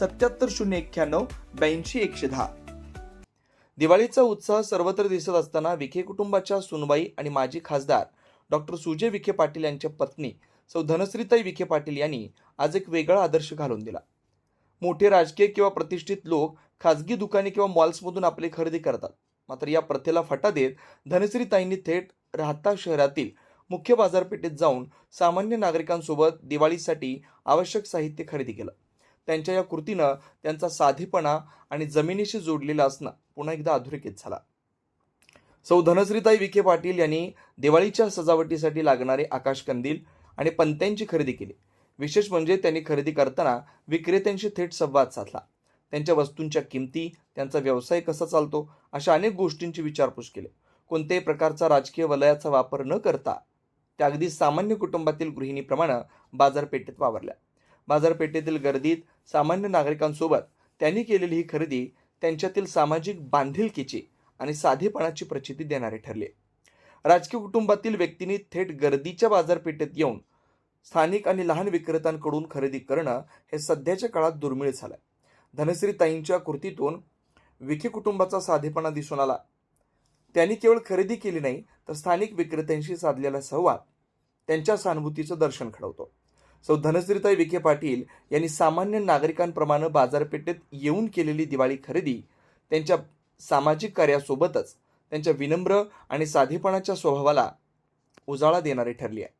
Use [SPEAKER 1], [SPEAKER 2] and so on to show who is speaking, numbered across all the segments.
[SPEAKER 1] सत्याहत्तर शून्य एक्क्याण्णव ब्याऐंशी एकशे दहा. दिवाळीचा उत्साह सर्वत्र दिसत असताना विखे कुटुंबाच्या सुनबाई आणि माजी खासदार डॉक्टर सुजय विखे पाटील यांच्या पत्नी सौ. धनश्रीताई विखे पाटील यांनी आज एक वेगळा आदर्श घालून दिला. मोठे राजकीय किंवा प्रतिष्ठित लोक खाजगी दुकाने किंवा मॉल्समधून आपली खरेदी करतात. मात्र या प्रथेला फटा देत धनश्रीताईंनी थेट राहता शहरातील मुख्य बाजारपेठेत जाऊन सामान्य नागरिकांसोबत दिवाळीसाठी आवश्यक साहित्य खरेदी केलं. त्यांच्या या कृतीनं त्यांचा साधेपणा आणि जमिनीशी जोडलेला असणं पुन्हा एकदा अधोरेखित झाला. सौ धनश्रीताई विखे पाटील यांनी दिवाळीच्या सजावटीसाठी लागणारे आकाशकंदील आणि पंत्यांची खरेदी केली. विशेष म्हणजे त्यांनी खरेदी करताना विक्रेत्यांशी थेट संवाद साधला. त्यांच्या वस्तूंच्या किमती त्यांचा व्यवसाय कसा चालतो अशा अनेक गोष्टींची विचारपूस केली. कोणत्याही प्रकारचा राजकीय वलयाचा वापर न करता त्या अगदी सामान्य कुटुंबातील गृहिणीप्रमाणे बाजारपेठेत वावरल्या. बाजारपेठेतील गर्दीत सामान्य नागरिकांसोबत त्यांनी केलेली ही खरेदी त्यांच्यातील सामाजिक बांधिलकीची आणि साधेपणाची प्रचिती देणारी ठरली. राजकीय कुटुंबातील व्यक्तींनी थेट गर्दीच्या बाजारपेठेत येऊन स्थानिक आणि लहान विक्रेत्यांकडून खरेदी करणं हे सध्याच्या काळात दुर्मिळ झालंय. धनश्री ताईंच्या कृतीतून विखे कुटुंबाचा साधेपणा दिसून आला. त्यांनी केवळ खरेदी केली नाही तर स्थानिक विक्रेत्यांशी साधलेला संवाद त्यांच्या सहानुभूतीचं दर्शन घडवतो. सौ धनश्रीताई विखे पाटील यांनी सामान्य नागरिकांप्रमाणे बाजारपेठेत येऊन केलेली दिवाळी खरेदी त्यांच्या सामाजिक कार्यासोबतच त्यांच्या विनम्र आणि साधेपणाच्या स्वभावाला उजाळा देणारी ठरली आहे.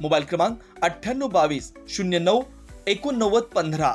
[SPEAKER 1] मोबाईल क्रमांक अठ्ठ्याण्णव बावीस शून्य नऊ एकोणनव्वद पंधरा.